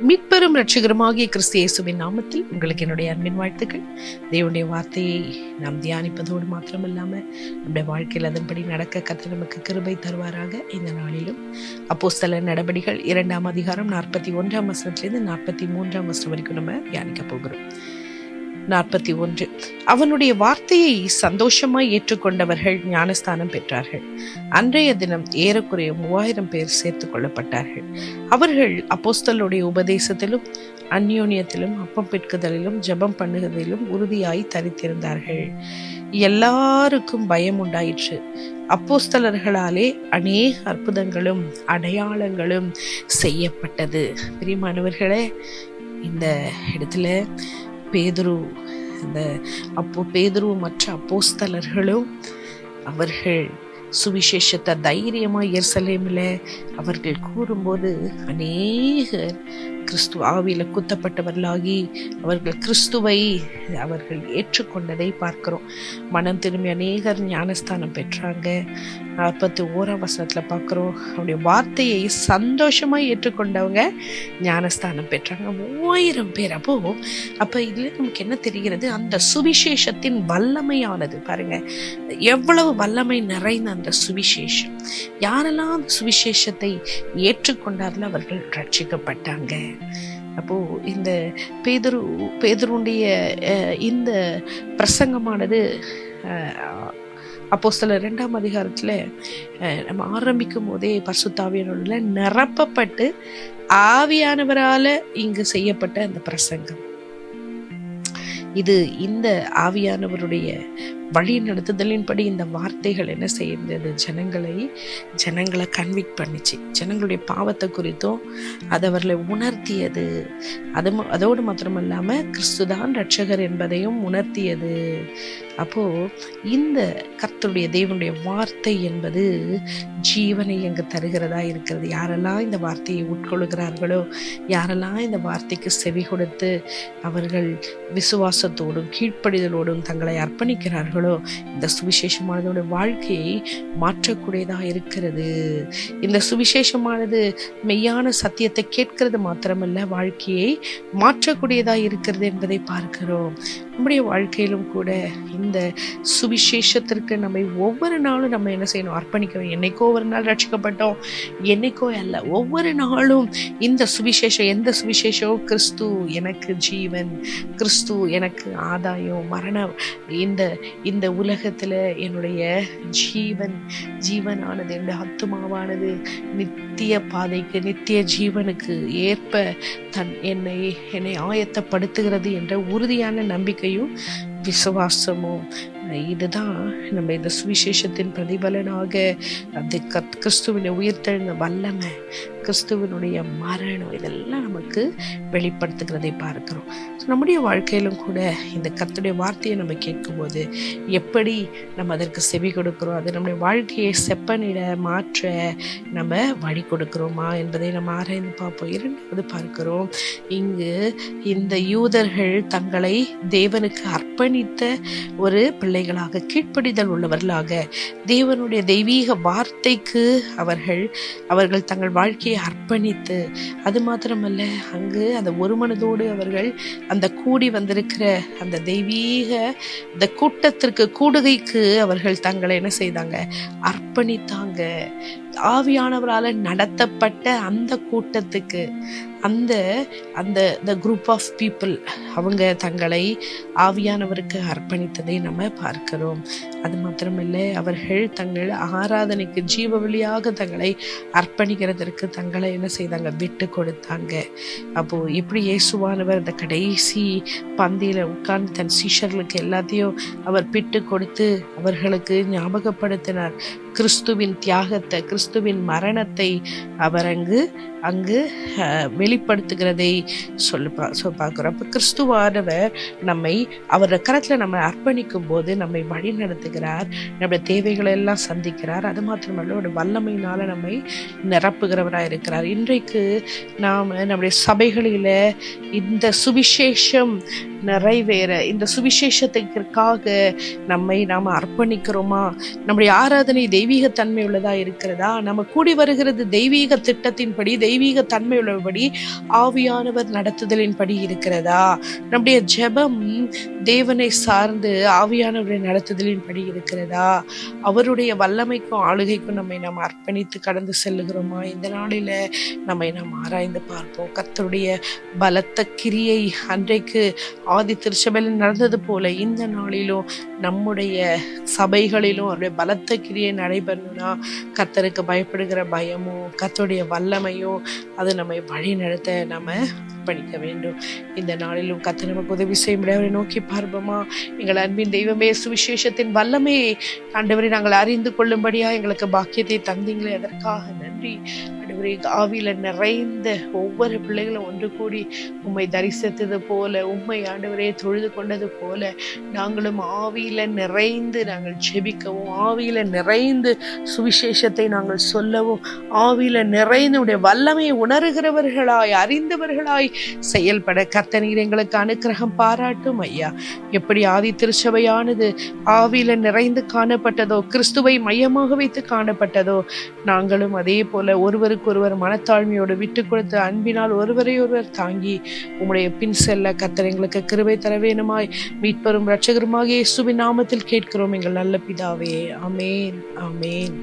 மீட்பெரும் ரட்சகருமாகிய கிறிஸ்து இயேசுவின் நாமத்தில் உங்களுக்கு என்னுடைய அன்பின் வாழ்த்துக்கள். தேவனுடைய வார்த்தையை நாம் தியானிப்பதோடு மாத்திரமில்லாம நம்முடைய வாழ்க்கையில் அதன்படி நடக்க கத்த நமக்கு கிருபை தருவாராக இந்த நாளிலும். சில நடபடிகள் இரண்டாம் அதிகாரம் நாற்பத்தி ஒன்றாம் வசனத்திலிருந்து நாற்பத்தி மூன்றாம் வசனம் வரைக்கும் நம்ம தியானிக்க போகிறோம். நாற்பத்தி ஒன்று. அவனுடைய வார்த்தையை சந்தோஷமாய் ஏற்றுக்கொண்டவர்கள் ஞானஸ்தானம் பெற்றார்கள். அன்றைய தினம் ஏறக்குறைய மூவாயிரம் பேர் சேர்த்து கொள்ளப்பட்டார்கள். அவர்கள் அப்போஸ்தலுடைய உபதேசத்திலும் அந்யோன்யத்திலும் அப்பம் பெற்குதலிலும் ஜெபம் பண்ணுவதிலும் உறுதியாய் தரித்திருந்தார்கள். எல்லாருக்கும் பயம் உண்டாயிற்று. அப்போஸ்தலர்களாலே அநேக அற்புதங்களும் அடையாளங்களும் செய்யப்பட்டது. பிரியமானவர்களே இந்த இடத்துல பேதுரு அந்த அப்போ பேதுரு மற்ற அப்போஸ்தலர்களும் அவர்கள் சுவிசேஷத்தை தைரியமாக எர்சலேமில் அவர்கள் கூறும்போது அநேகர் கிறிஸ்து ஆவியில் குத்தப்பட்டவர்களாகி அவர்கள் கிறிஸ்துவை அவர்கள் ஏற்றுக்கொண்டதை பார்க்கிறோம். மனம் திரும்பி அநேகர் ஞானஸ்தானம் பெற்றாங்க. நாற்பத்தி ஓராம் வசனத்தில் பார்க்குறோம். அவருடைய வார்த்தையை சந்தோஷமாக ஏற்றுக்கொண்டவங்க ஞானஸ்தானம் பெற்றாங்க. மூவாயிரம் பேர். அப்போ அப்போ இதில் நமக்கு என்ன தெரிகிறது? அந்த சுவிசேஷத்தின் வல்லமையானது. பாருங்க எவ்வளவு வல்லமை நிறைந்த அந்த சுவிசேஷம். யாரெல்லாம் சுவிசேஷத்தை ஏற்றுக்கொண்டார்கள் அவர்கள் ரட்சிக்கப்பட்டாங்க. அப்போது இந்த பேதுரு பேதுருடைய இந்த பிரசங்கமானது அப்போ சில ரெண்டாம் அதிகாரத்தில் நம்ம ஆரம்பிக்கும் போதே பரிசுத்தாவியனோட நிரப்பப்பட்டு ஆவியானவரால் இங்கு செய்யப்பட்ட அந்த பிரசங்கம். இது இந்த ஆவியானவருடைய வழி நடத்துதலின்படி இந்த வார்த்தைகள் என்ன செய்தது? ஜனங்களை ஜனங்களை கன்விக்ட் பண்ணிச்சு. ஜனங்களுடைய பாவத்தை குறித்தும் அது அவர்களை உணர்த்தியது. அது ம- அதோடு மாத்திரமல்லாம கிறிஸ்துதான் ரட்சகர் என்பதையும் உணர்த்தியது. அப்போது இந்த கர்த்தருடைய தேவனுடைய வார்த்தை என்பது ஜீவனை எங்கு தருகிறதா இருக்கிறது? யாரெல்லாம் இந்த வார்த்தையை உட்கொள்கிறார்களோ யாரெல்லாம் இந்த வார்த்தைக்கு செவி கொடுத்து அவர்கள் விசுவாசத்தோடும் கீழ்ப்படிதலோடும் தங்களை அர்ப்பணிக்கிறார்கள் இந்த சுவிசேஷமானதோட வாழ்க்கையை மாற்றக்கூடியதா இருக்கிறது. இந்த சுவிசேஷமானது மெய்யான சத்தியத்தை கேட்கிறது மாத்திரமல்ல வாழ்க்கையை மாற்றக்கூடியதா இருக்கிறது என்பதை பார்க்கிறோம். நம்முடைய வாழ்க்கையிலும் கூட இந்த சுவிசேஷத்திற்கு நம்மை ஒவ்வொரு நாளும் நம்ம என்ன செய்யணும்? அர்ப்பணிக்கணும் என்னைக்கோ ஒரு நாள் ரட்சிக்கப்பட்டோம். என்னைக்கோ அல்ல ஒவ்வொரு நாளும் இந்த சுவிசேஷம் எந்த சுவிசேஷம்? கிறிஸ்து எனக்கு ஜீவன் கிறிஸ்து எனக்கு ஆதாயம் மரணம் இந்த இந்த உலகத்தில் என்னுடைய ஜீவன் ஜீவனானது என்னுடைய அத்துமாவானது நித்திய பாதைக்கு நித்திய ஜீவனுக்கு ஏற்ப தன் என்னை என்னை ஆயத்தப்படுத்துகிறது என்ற உறுதியான நம்பிக்கை நம்பிக்கையும் விசுவாசமும் இதுதான் நம்ம இந்த சுவிசேஷத்தின் பிரதிபலனாக அது கத் கிறிஸ்துவினை உயிர்த்தெழுந்த வல்லமை. கிறிஸ்துவனுடைய மரணம் இதெல்லாம் நமக்கு வெளிப்படுத்துகிறதை பார்க்கிறோம். நம்முடைய வாழ்க்கையிலும் கூட இந்த கத்துடைய வார்த்தையை நம்ம கேட்கும்போது எப்படி நம்ம அதற்கு செவி கொடுக்குறோம்? அது நம்முடைய வாழ்க்கையை செப்பனிட மாற்ற நம்ம வழி கொடுக்குறோமா என்பதை நம்ம ஆராய்ந்து பார்ப்போம். இரண்டாவது பார்க்கிறோம் இங்கு இந்த யூதர்கள் தங்களை தேவனுக்கு அர்ப்பணித்த ஒரு பிள்ளைகளாக கீழ்ப்படிதல் உள்ளவர்களாக தேவனுடைய தெய்வீக வார்த்தைக்கு அவர்கள் அவர்கள் தங்கள் வாழ்க்கையை அர்ப்பணித்து அது மாத்திரமல்ல அங்கு அந்த ஒரு மனதோடு அவர்கள் அந்த கூடி வந்திருக்கிற அந்த தெய்வீக இந்த கூட்டத்திற்கு கூடுகைக்கு அவர்கள் தங்களை என்ன செய்தாங்க? அர்ப்பணித்தாங்க. ஆவியானவரால் நடத்தப்பட்ட அந்த கூட்டத்துக்கு அந்த அந்த த குரூப் ஆஃப் பீப்புள் அவங்க தங்களை ஆவியானவருக்கு அர்ப்பணித்ததை நம்ம பார்க்கிறோம். அது மாத்திரமில்லை அவர்கள் தங்கள் ஆராதனைக்கு ஜீவ வழியாக தங்களை அர்ப்பணிக்கிறதற்கு தங்களை என்ன செய்தாங்க? விட்டு கொடுத்தாங்க. அப்போ எப்படி இயேசுவானவர் அந்த கடைசி பந்தியில உட்கார்ந்து தன் சீஷர்களுக்கு எல்லாத்தையும் அவர் பிட்டு கொடுத்து அவர்களுக்கு ஞாபகப்படுத்தினார். கிறிஸ்துவின் தியாகத்தை கிறிஸ்துவின் மரணத்தை அவர் அங்கு அங்கு வெளிப்படுத்துகிறதை சொல்லி பா சொ பார்க்குறோம். அப்போ கிறிஸ்துவானவர் நம்மை அவர் கரத்தில் நம்ம அர்ப்பணிக்கும் போது நம்மை வழி நடத்துகிறார் நம்முடைய தேவைகளை எல்லாம் சந்திக்கிறார். அது மாத்திரமல்ல ஒரு வல்லமையினால் நம்மை நிரப்புகிறவராக இருக்கிறார். இன்றைக்கு நாம் நம்முடைய சபைகளில் இந்த சுவிசேஷம் நிறைவேற. இந்த சுவிசேஷத்திற்காக நம்மை நாம் அர்ப்பணிக்கிறோமா? நம்முடைய ஆராதனை தெய்வீக தன்மை உள்ளதா இருக்கிறதா? நம்ம கூடி வருகிறது தெய்வீக திட்டத்தின்படி தெய்வீக தன்மை உள்ளபடி ஆவியானவர் நடத்துதலின்படி இருக்கிறதா? நம்முடைய ஜெபம் தேவனை சார்ந்து ஆவியானவரை நடத்துதலின்படி இருக்கிறதா? அவருடைய வல்லமைக்கும் ஆளுகைக்கும் நம்மை நாம் அர்ப்பணித்து கடந்து செல்லுகிறோமா? இந்த நாளில் நம்மை நாம் ஆராய்ந்து பார்ப்போம். கத்தருடைய பலத்த கிரியை அன்றைக்கு ஆதி திருச்சபையில் நடந்தது போல இந்த நாளிலும் நம்முடைய சபைகளிலும் அவருடைய பலத்த கிரியை நடைபெறணும்னா கத்தருக்கு பயப்படுகிற பயமும் கத்தருடைய வல்லமையும் அது நம்மை வழி நடத்த நம்ம படிக்க வேண்டும். இந்த நாளிலும் கர்த்தர் நமக்கு உதவி செய்ய முடியாத நோக்கி பார்ப்போமா? எங்கள் அன்பின் தெய்வமே சுவிசேஷத்தின் வல்லமையை ஆண்டவரை நாங்கள் அறிந்து கொள்ளும்படியா எங்களுக்கு பாக்கியத்தை தந்தீங்களே. அதற்காக நன்றி. ஆண்டவரே ஆவியில நிறைந்த ஒவ்வொரு பிள்ளைகளும் ஒன்று கூடி உம்மை தரிசித்தது போல உம்மை ஆண்டவரே தொழுது கொண்டது போல நாங்களும் ஆவியில நிறைந்து நாங்கள் ஜெபிக்கவும் ஆவியில நிறைந்து சுவிசேஷத்தை நாங்கள் சொல்லவும் ஆவியில நிறைந்து உடைய வல்லமையை உணர்கிறவர்களாய் அறிந்தவர்களாய் செயல்பட கர்த்தனீர் எங்களுக்கு அனுக்கிரகம் பாராட்டும் ஐயா. எப்படி ஆதி திருச்சபையானது ஆவியில நிறைந்து காணப்பட்டதோ கிறிஸ்துவை மையமாக வைத்து காணப்பட்டதோ நாங்களும் அதே போல ஒருவருக்கு ஒருவர் மனத்தாழ்மையோடு விட்டு கொடுத்து அன்பினால் ஒருவரையொருவர் தாங்கி உம்முடைய பின் செல்ல கத்தர் எங்களுக்கு கிருபை தர வேணுமாய். மீட்பெரும் இரட்சகருமாகிய இயேசுவின் நாமத்தில் கேட்கிறோம் எங்கள் நல்ல பிதாவே. அமேன் அமேன்